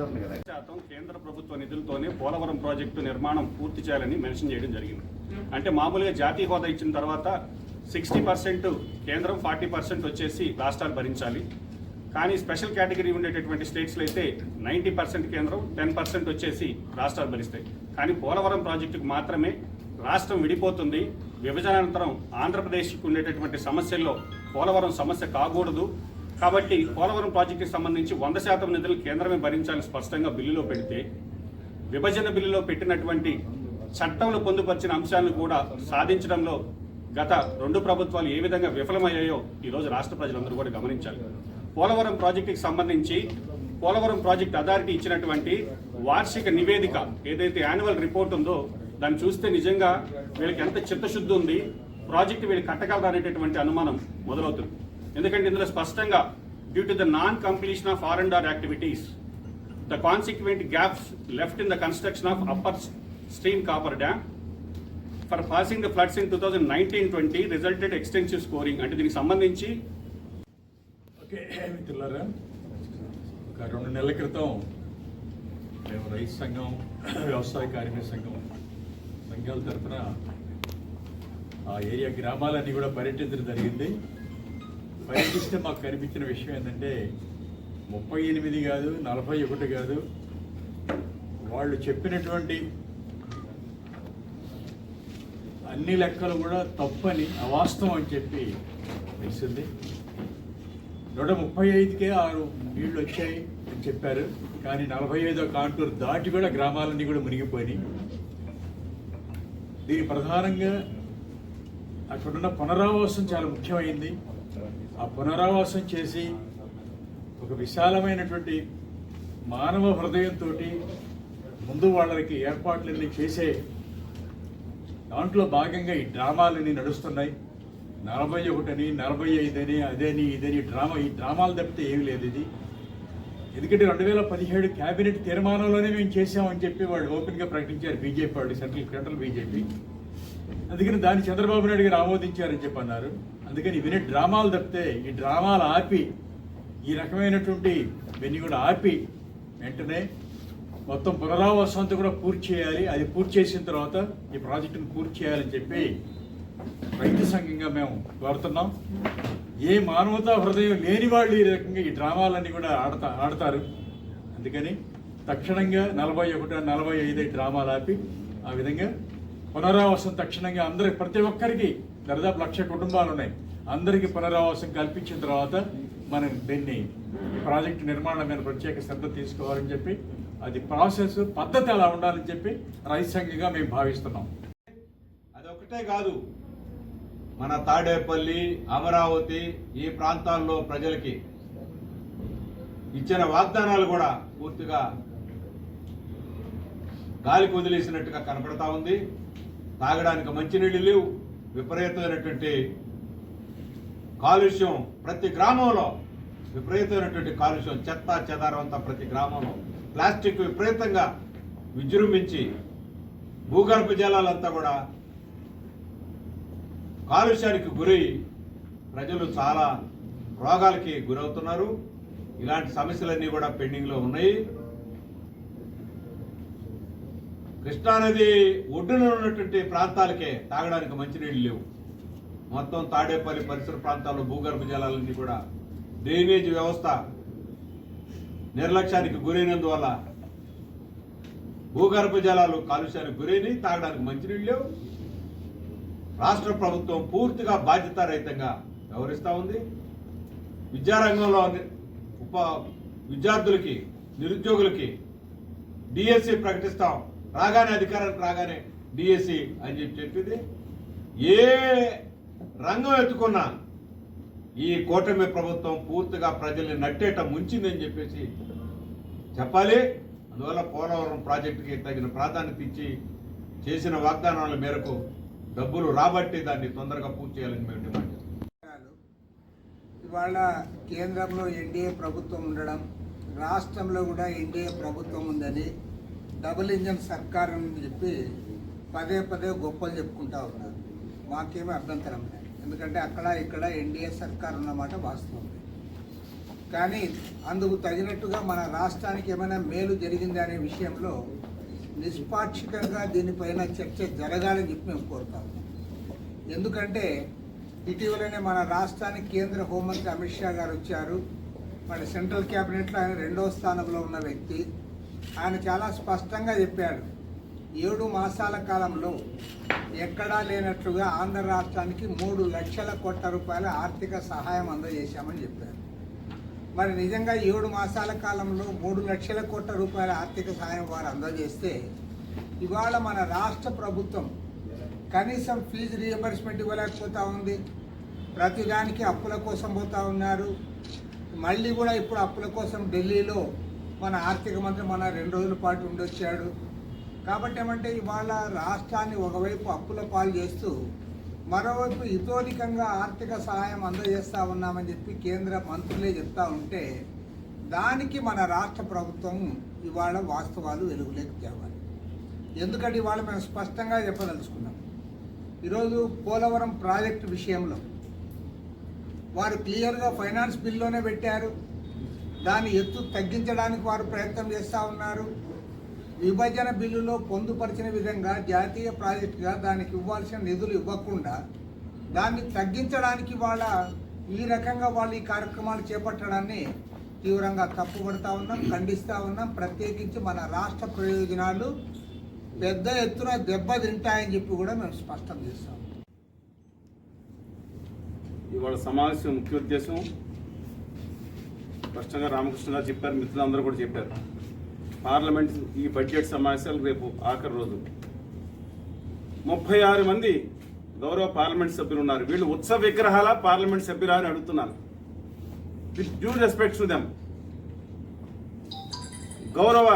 శాతం కేంద్ర ప్రభుత్వ నిధులతోనే పోలవరం ప్రాజెక్టు నిర్మాణం పూర్తి చేయాలని మెన్షన్ చేయడం జరిగింది. అంటే మామూలుగా జాతీయ హోదా ఇచ్చిన తర్వాత సిక్స్టీ పర్సెంట్ కేంద్రం ఫార్టీ పర్సెంట్ వచ్చేసి రాష్ట్రాలు భరించాలి. కానీ స్పెషల్ కేటగిరీ ఉండేటటువంటి స్టేట్స్లో అయితే నైంటీ పర్సెంట్ కేంద్రం టెన్ పర్సెంట్ వచ్చేసి రాష్ట్రాలు భరిస్తాయి. కానీ పోలవరం ప్రాజెక్టుకు మాత్రమే రాష్ట్రం విడిపోతుంది. విభజనానంతరం ఆంధ్రప్రదేశ్కు ఉండేటటువంటి సమస్యల్లో పోలవరం సమస్య కాకూడదు. కాబట్టి పోలవరం ప్రాజెక్టుకి సంబంధించి వంద శాతం నిధులు కేంద్రమే భరించాలని స్పష్టంగా బిల్లులో పెడితే విభజన బిల్లులో పెట్టినటువంటి చట్టంలో పొందుపరిచిన అంశాలను కూడా సాధించడంలో గత రెండు ప్రభుత్వాలు ఏ విధంగా విఫలమయ్యాయో ఈరోజు రాష్ట్ర ప్రజలందరూ కూడా గమనించాలి. పోలవరం ప్రాజెక్టుకి సంబంధించి పోలవరం ప్రాజెక్ట్ అథారిటీ ఇచ్చినటువంటి వార్షిక నివేదిక ఏదైతే యాన్యువల్ రిపోర్ట్ ఉందో దాన్ని చూస్తే నిజంగా వీళ్ళకి ఎంత చిత్తశుద్ధి ఉంది ప్రాజెక్ట్ వీళ్ళు కట్టగలరు అనేటటువంటి అనుమానం మొదలవుతుంది. ఎందుకంటే ఇందులో స్పష్టంగా due to the non completion of R and R activities the consequent gaps left in the construction of upper stream coffer dam for passing the floods in two thousand nineteen twenty resulted extensive scouring అంటే దీనికి సంబంధించి okay మిత్రులారా ఒక రెండు నెలల క్రితం మేము రైతు సంఘం వ్యవసాయ కార్మిక సంఘం సంఘాల తరఫున ఆ ఏరియా గ్రామాలన్నీ కూడా పర్యటించడం జరిగింది. పర్యటిస్తే మాకు కనిపించిన విషయం ఏంటంటే ముప్పై ఎనిమిది కాదు నలభై ఒకటి కాదు. వాళ్ళు చెప్పినటువంటి అన్ని లెక్కలు కూడా తప్పని అవాస్తవం అని చెప్పి తెలిసింది నూట ముప్పై ఐదుకే ఆరు నీళ్ళు వచ్చాయి అని చెప్పారు. కానీ నలభై ఐదో కాంటూరు దాటి కూడా గ్రామాలన్నీ కూడా మునిగిపోయినాయి. దీని ప్రధానంగా అక్కడున్న పునరావాసం చాలా ముఖ్యమైంది. ఆ పునరావాసం చేసి ఒక విశాలమైనటువంటి మానవ హృదయంతో ముందు వాళ్ళకి ఏర్పాట్లన్నీ చేసే దాంట్లో భాగంగా ఈ డ్రామాలన్నీ నడుస్తున్నాయి. నలభై ఒకటని నలభై ఐదని అదని ఇదని డ్రామా ఈ డ్రామాలు తప్పితే ఏమి లేదు ఇది. ఎందుకంటే రెండు వేల పదిహేడు క్యాబినెట్ తీర్మానంలోనే మేము చేసామని చెప్పి వాళ్ళు ఓపెన్గా ప్రకటించారు బీజేపీ వాళ్ళు సెంట్రల్ సెంట్రల్ బీజేపీ. అందుకని దాన్ని చంద్రబాబు నాయుడు గారు ఆమోదించారని చెప్పి అన్నారు. అందుకని ఇవన్నీ డ్రామాలు తప్పితే ఈ డ్రామాలు ఆపి ఈ రకమైనటువంటి ఇవన్నీ కూడా ఆపి వెంటనే మొత్తం పునరావాసంతో కూడా పూర్తి చేయాలి. అది పూర్తి చేసిన తర్వాత ఈ ప్రాజెక్టును పూర్తి చేయాలని చెప్పి రైతు సంఘంగా మేము కోరుతున్నాం. ఏ మానవతా హృదయం లేని వాళ్ళు ఈ రకంగా ఈ డ్రామాలన్నీ కూడా ఆడతా ఆడతారు. అందుకని తక్షణంగా నలభై ఒకటి నలభై ఐదు డ్రామాలు ఆపి ఆ విధంగా పునరావాసం తక్షణంగా అందరికి ప్రతి ఒక్కరికి దాదాపు లక్ష కుటుంబాలు ఉన్నాయి. అందరికీ పునరావాసం కల్పించిన తర్వాత మనం దీన్ని ప్రాజెక్టు నిర్మాణం మీద ప్రత్యేక శ్రద్ధ తీసుకోవాలని చెప్పి అది ప్రాసెస్ పద్ధతి అలా ఉండాలని చెప్పి రైతాంగంగా మేము భావిస్తున్నాం. అదొకటే కాదు. మన తాడేపల్లి అమరావతి ఈ ప్రాంతాల్లో ప్రజలకి ఇచ్చిన వాగ్దానాలు కూడా పూర్తిగా గాలికి వదిలేసినట్టుగా కనపడతా ఉంది. తాగడానికి మంచినీళ్ళు లేవు. విపరీతమైనటువంటి కాలుష్యం ప్రతి గ్రామంలో విపరీతమైనటువంటి కాలుష్యం చెత్త చెదారం అంతా ప్రతి గ్రామంలో. ప్లాస్టిక్ విపరీతంగా విజృంభించి భూగర్భ జలాలంతా కూడా కాలుష్యానికి గురై ప్రజలు చాలా రోగాలకి గురవుతున్నారు. ఇలాంటి సమస్యలన్నీ కూడా పెండింగ్లో ఉన్నాయి. కృష్ణానది ఒడ్డున ఉన్నటువంటి ప్రాంతాలకే తాగడానికి మంచినీళ్ళు లేవు. మొత్తం తాడేపల్లి పరిసర ప్రాంతాల్లో భూగర్భ జలాలన్నీ కూడా డ్రైనేజ్ వ్యవస్థ నిర్లక్ష్యానికి గురైనందువల్ల భూగర్భ జలాలు కాలుష్యానికి గురైనవి తాగడానికి మంచినీళ్ళు లేవు. రాష్ట్ర ప్రభుత్వం పూర్తిగా బాధ్యతారహితంగా వ్యవహరిస్తూ ఉంది. విద్యారంగంలో ఉప విద్యార్థులకి నిరుద్యోగులకి డిఎస్సి ప్రకటిస్తాం. రాగానే అధికారానికి రాగానే డిఎస్సి అని చెప్పి చెప్పింది. ఏ రంగం ఎత్తుకున్నా ఈ కూటమి ప్రభుత్వం పూర్తిగా ప్రజల్ని నట్టేట ముంచిందని చెప్పేసి చెప్పాలి. అందువల్ల పోలవరం ప్రాజెక్టుకి తగిన ప్రాధాన్యత ఇచ్చి చేసిన వాగ్దానాల మేరకు డబ్బులు రాబట్టి దాన్ని తొందరగా పూర్తి చేయాలని మేము డిమాండ్ ఇవాళ కేంద్రంలో ఎన్డీఏ ప్రభుత్వం ఉండడం రాష్ట్రంలో కూడా ఎన్డీఏ ప్రభుత్వం ఉందని డబుల్ ఇంజన్ సర్కార్ అని చెప్పి పదే పదే గొప్పలు చెప్పుకుంటా ఉన్నారు. మాకేమీ అభ్యంతరం లేదు. ఎందుకంటే అక్కడ ఇక్కడ ఎన్డీఏ సర్కార్ అన్నమాట వాస్తవం. కానీ అందుకు తగినట్టుగా మన రాష్ట్రానికి ఏమైనా మేలు జరిగిందా అనే విషయంలో నిష్పాక్షికంగా దీనిపైన చర్చ జరగాలని చెప్పి మేము కోరుతాం ఎందుకంటే ఇటీవలనే మన రాష్ట్రానికి కేంద్ర హోంమంత్రి అమిత్ షా గారు వచ్చారు. మన సెంట్రల్ క్యాబినెట్లో ఆయన రెండవ స్థానంలో ఉన్న వ్యక్తి. ఆయన చాలా స్పష్టంగా చెప్పాడు. ఏడు మాసాల కాలంలో ఎక్కడా లేనట్లుగా ఆంధ్ర రాష్ట్రానికి మూడు లక్షల కోట్ల రూపాయల ఆర్థిక సహాయం అందజేశామని చెప్పారు. మరి నిజంగా ఏడు మాసాల కాలంలో మూడు లక్షల కోట్ల రూపాయల ఆర్థిక సహాయం వారు అందజేస్తే ఇవాళ మన రాష్ట్ర ప్రభుత్వం కనీసం ఫీజు రియంబర్స్మెంట్ ఇవ్వలేకపోతా ఉంది. ప్రతిదానికి అప్పుల కోసం పోతా ఉన్నారు. మళ్ళీ కూడా ఇప్పుడు అప్పుల కోసం ఢిల్లీలో మన ఆర్థిక మంత్రి మన రెండు రోజుల పాటు ఉండొచ్చాడు. కాబట్టి ఏమంటే ఇవాళ రాష్ట్రాన్ని ఒకవైపు అప్పుల పాలు చేస్తూ మరోవైపు ఇతోధికంగా ఆర్థిక సహాయం అందజేస్తా ఉన్నామని చెప్పి కేంద్ర మంత్రులే చెప్తా ఉంటే దానికి మన రాష్ట్ర ప్రభుత్వం ఇవాళ వాస్తవాలు వెలుగులోకి తేవాలి. ఎందుకంటే ఇవాళ మేము స్పష్టంగా చెప్పదలుచుకున్నాం. ఈరోజు పోలవరం ప్రాజెక్టు విషయంలో వారు క్లియర్గా ఫైనాన్స్ బిల్లోనే పెట్టారు. దాని ఎత్తు తగ్గించడానికి వారు ప్రయత్నం చేస్తూ ఉన్నారు. విభజన బిల్లులో పొందుపరిచిన విధంగా జాతీయ ప్రాజెక్టుగా దానికి ఇవ్వాల్సిన నిధులు ఇవ్వకుండా దాన్ని తగ్గించడానికి వాళ్ళ ఈ రకంగా వాళ్ళు ఈ కార్యక్రమాలు చేపట్టడాన్ని తీవ్రంగా తప్పుపడతా ఉన్నాం ఖండిస్తూ ఉన్నాం. ప్రత్యేకించి మన రాష్ట్ర ప్రయోజనాలు పెద్ద ఎత్తున దెబ్బతింటాయని చెప్పి కూడా మేము స్పష్టం చేస్తాం. ఇవాళ సమావేశం ముఖ్య ఉద్దేశం స్పష్టంగా రామకృష్ణ గారు చెప్పారు మిత్రులందరూ కూడా చెప్పారు. పార్లమెంట్ ఈ బడ్జెట్ సమావేశాలు రేపు ఆఖరి రోజు. ముప్పై ఆరు మంది గౌరవ పార్లమెంట్ సభ్యులు ఉన్నారు. వీళ్ళు ఉత్సవ విగ్రహాల పార్లమెంట్ సభ్యులా అని అడుగుతున్నారు. With due respect to them గౌరవ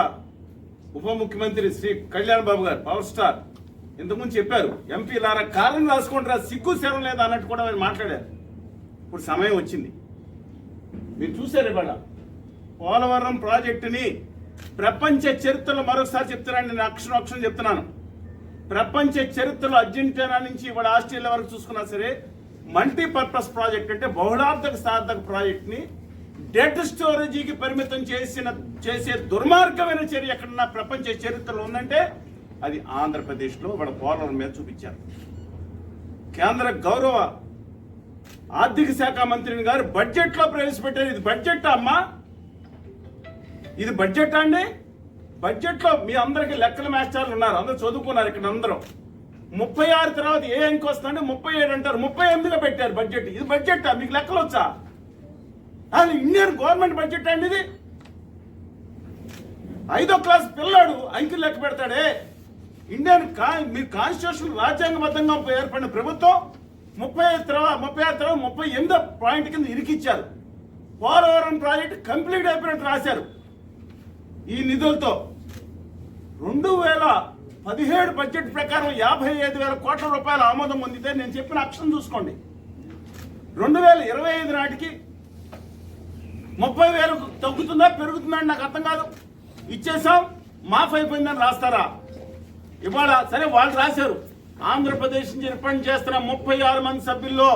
ఉప ముఖ్యమంత్రి శ్రీ కళ్యాణ్ బాబు గారు పవర్ స్టార్ ఇంతకుముందు చెప్పారు ఎంపీ లారా కాలం రాసుకుంటారా సిగ్గు శరం లేదా అన్నట్టు కూడా ఆయన మాట్లాడారు ఇప్పుడు సమయం వచ్చింది. మీరు చూశారు ఇవాళ. పోలవరం ప్రాజెక్టుని ప్రపంచ చరిత్రలో మరొకసారి చెప్తున్నాను నేను అక్షరం అక్షరం చెప్తున్నాను. ప్రపంచ చరిత్రలో అర్జెంటీనా నుంచి ఇవాళ ఆస్ట్రేలియా వరకు చూసుకున్నా సరే మల్టీపర్పస్ ప్రాజెక్ట్ అంటే బహుళార్థక సార్థక ప్రాజెక్ట్ని డెట్ స్టోరేజీకి పరిమితం చేసిన చేసే దుర్మార్గమైన చర్య ఎక్కడన్నా ప్రపంచ చరిత్రలో ఉందంటే అది ఆంధ్రప్రదేశ్లో వాళ్ళ పోలవరం మీద చూపించారు. కేంద్ర గౌరవ ఆర్థిక శాఖ మంత్రిని గారు బడ్జెట్లో ప్రవేశపెట్టారు. ఇది బడ్జెట్ అమ్మా? ఇది బడ్జెట్ అండి? బడ్జెట్లో మీ అందరికి లెక్కల మాస్టర్లు ఉన్నారు. అందరూ చదువుకున్నారు ఇక్కడ అందరూ. ముప్పై ఆరు తర్వాత ఏ అంకి వస్తుందంటే ముప్పై ఏడు అంటారు. ముప్పై ఎనిమిదిలో పెట్టారు బడ్జెట్. ఇది బడ్జెట్? మీకు లెక్కలు వచ్చా? అది ఇండియన్ గవర్నమెంట్ బడ్జెట్ అండి ఇది? ఐదో క్లాస్ పిల్లాడు అంకెలు లెక్క పెడతాడే. ఇండియన్ కా మీ కాన్స్టిట్యూషన్ రాజ్యాంగబద్ధంగా ఏర్పడిన ప్రభుత్వం ముప్పై ఐదు తర్వాత ముప్పై ఆరు తర్వాత ముప్పై ఎనిమిదో పాయింట్ కింద ఇరికిచ్చారు. పోలవరం ప్రాజెక్ట్ కంప్లీట్ అయిపోయినట్టు రాశారు. ఈ నిధులతో రెండు వేల పదిహేడు బడ్జెట్ ప్రకారం యాభై ఐదు వేల కోట్ల రూపాయల ఆమోదం పొందితే నేను చెప్పిన అక్షరం చూసుకోండి. రెండు వేల ఇరవై ఐదు నాటికి ముప్పై వేలు తగ్గుతుందా పెరుగుతుందా అని నాకు అర్థం కాదు. ఇచ్చేసాం మాఫ్ అయిపోయిందని రాస్తారా? ఇవాళ సరే వాళ్ళు రాశారు. ఆంధ్రప్రదేశ్ నుంచి రిఫండ్ చేస్తున్న ముప్పై ఆరు మంది సభ్యుల్లో